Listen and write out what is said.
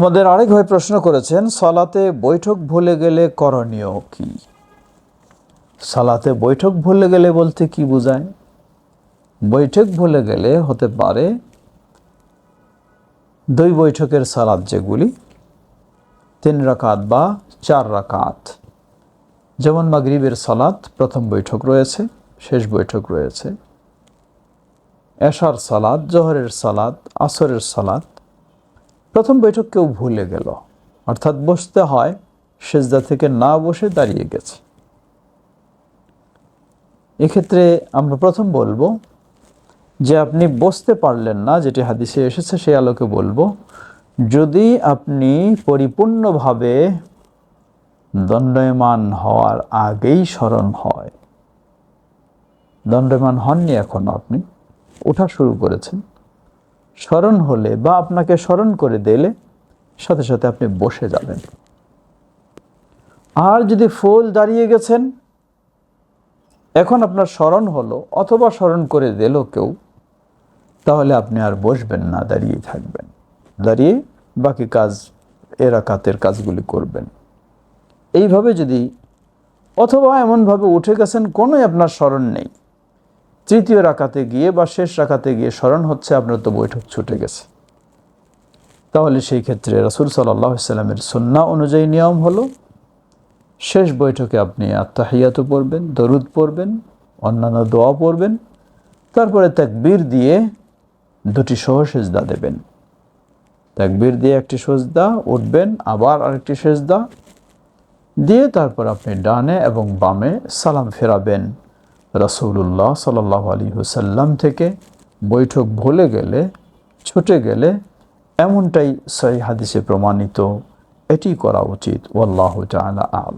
আমাদের আরেক ভাই প্রশ্ন করেছেন, সালাতে বৈঠক ভুলে গেলে করণীয় কি? সালাতে বৈঠক ভুলে গেলে বলতে কি বোঝায়? বৈঠক ভুলে গেলে হতে পারে দুই বৈঠকের সালাদ যেগুলি, তিন রাকাত বা চার রাকাত। যেমন মাগরিবের সালাত, প্রথম বৈঠক রয়েছে, শেষ বৈঠক রয়েছে। এশার সালাদ জহরের সালাদ আসরের সালাদ প্রথম বৈঠক কেউ ভুলে গেল। অর্থাৎ বসতে হয়, সেজদা থেকে না বসে দাঁড়িয়ে গেছে। এক্ষেত্রে আমরা প্রথম বলব যে আপনি বসতে পারলেন না, যেটি হাদিসে এসেছে সেই আলোকে বলব, যদি আপনি পরিপূর্ণভাবে দণ্ডায়মান হওয়ার আগেই স্মরণ হয়। দণ্ডায়মান হননি এখনও আপনি। ওঠা শুরু করেছেন। স্মরণ হলে বা আপনাকে স্মরণ করে দিলে সাথে সাথে আপনি বসে যাবেন। আর যদি ফুল দাঁড়িয়ে গেছেন, এখন আপনার স্মরণ হলো অথবা স্মরণ করে দিল কেউ, তাহলে আপনি আর বসবেন না দাঁড়িয়ে থাকবেন। দাঁড়িয়ে বাকি কাজ এরা এরাকাতের কাজগুলি করবেন। এইভাবে যদি অথবা এমনভাবে উঠে গেছেন, কোনোই আপনার স্মরণ নেই। তৃতীয় রাকাতে গিয়ে বা শেষ রাকাতে গিয়ে স্মরণ হচ্ছে, আপনার তো বৈঠক ছুটে গেছে। তাহলে সেই ক্ষেত্রে রাসুল সাল্লাহ সন্না অনুযায়ী নিয়ম হলো, শেষ বৈঠকে আপনি আত্মাহিয়াত পড়বেন, দরুদ পড়বেন, অন্যান্য দোয়া পড়বেন, তারপরে তাকবীর দিয়ে দুটি সহসেজদা দেবেন। তাকবীর দিয়ে একটি সেজদা, উঠবেন, আবার আরেকটি সেজদা, দিয়ে তারপর আপনি ডানে এবং বামে সালাম ফেরাবেন। রসুল্লাহ সাল্লাহ আলী হুসাল্লাম থেকে বৈঠক ভুলে গেলে, ছুটে গেলে এমনটাই সহি হাদিসে প্রমাণিত। এটি করা উচিত। ওল্লাহ আলা আলাম।